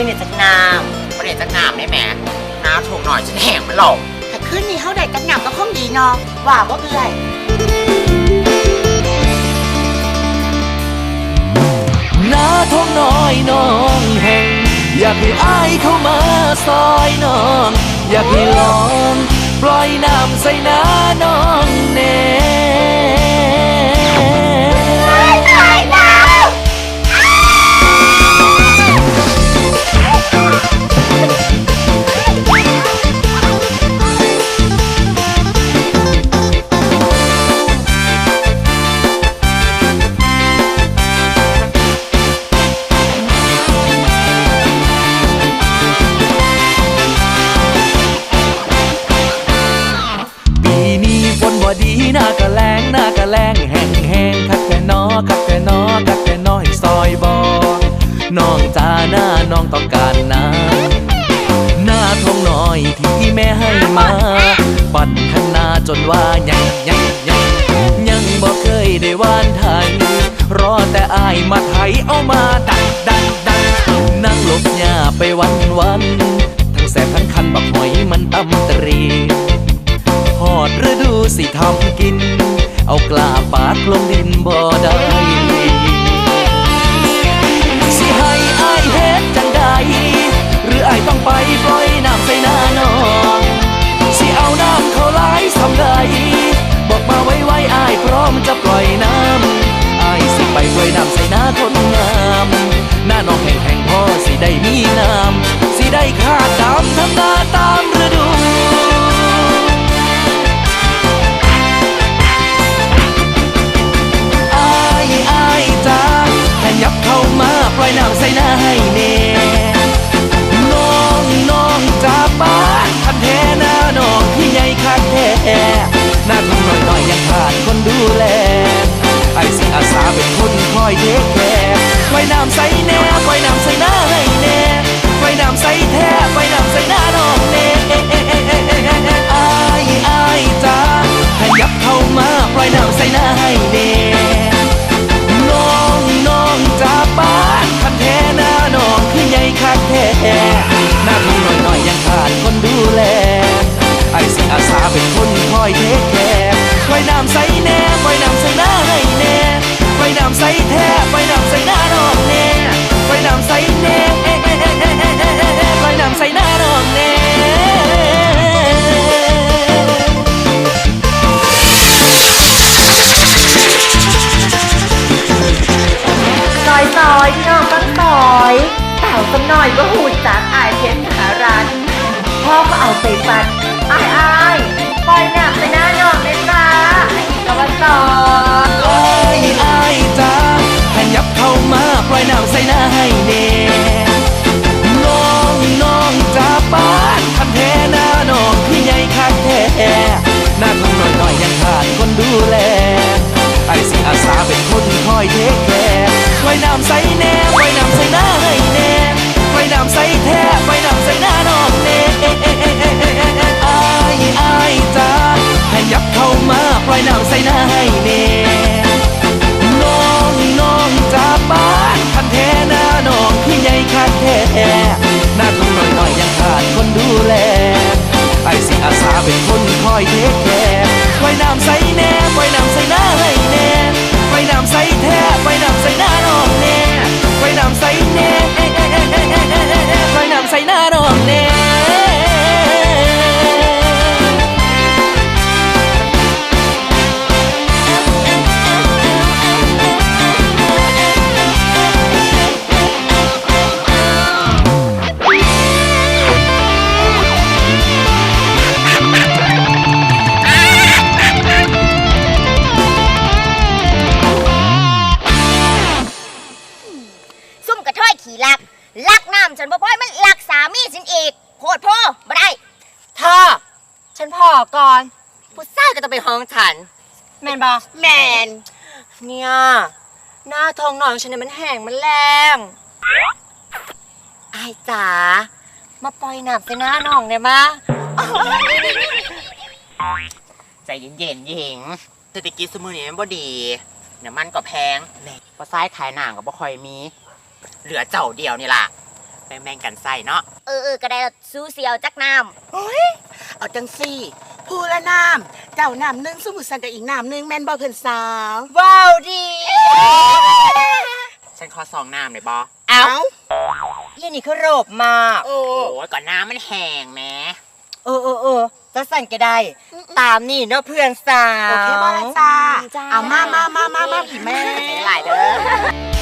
ขึ้นเนี่ยจากน้ประเด็นจะงามได้แหมน้าถูกหน่อยฉันแห้งมันหลงำถ้าขึ้นนี่เฮาได้กันหนำก็คงดีเนาะว่าบ่เอื่อยหน้าท้องน้อยน้องแห่ง อยากให้อายเข้ามาซอยน้อง อยากให้ลอง ปล่อยน้ำใส่หน้าน้องแน่ น้องต้องการน้ำหน้าทองน้อยที่แม่ให้มาปัดขนาจนว่ายังยังยังยังบ่เคยได้หวานไทยรอแต่อายมาไทยเอามาดังดังดังนั่งหลบหญ้าไปวันวันทั้งแสบทั้งคันบักหอยมันตำตรีหอดฤดูสิทำกิน เอากล้าปากลงดินบ่ได้ ปล่อ พ่อก็เอาไปฟันอายอายปล่อยหนักไปหน้าน้อกเลยจ้าอันนี้ก็ว่าซอยอายอายจ้าขยับเข้ามาปล่อยน้ำใส่หน้าให้ right now say nine พอก่อนผู้ชายก็ต้องไปห้องฉัน แมนบอแมน เนี่ย หน้าทองหนองฉันเนี่ยมันแห้งมันแรงอายจ๋ามาปล่อยน้ำใส่หน้าน้องได้มะใจเย็นๆหญิงเศรษฐกิจสมุนนี้มันบ่ดีเดี๋ยวมันก็แพงเพราะซ้ายขายหนังก็บ่ค่อยมี เหลือเจ้าเดียวนี่ล่ะ แบ่งๆกันใส่เนาะเออเออก็ได้ละสู้เสียวจักน้โอ้ยเอาจังสี่ผู้ละน้ำเจ้าน้ำหนึ่งสมุทรสันกับอีกน้ำหนึ่งแม่นบ่เพิ่นสาวำว้าวดีฉันขอสองน้ำหน่อยบอเอ้ายี่นี่คือโรบมากโอ้โอ้ยก่อนน้ำมันแห้งแหมเออเออเออจะสั่นก็ได้ ตามนี่เนาะเพื่อนสาวโอเคบ่ละจ้าเอามามามามามาพี่แม่หลายเด้อ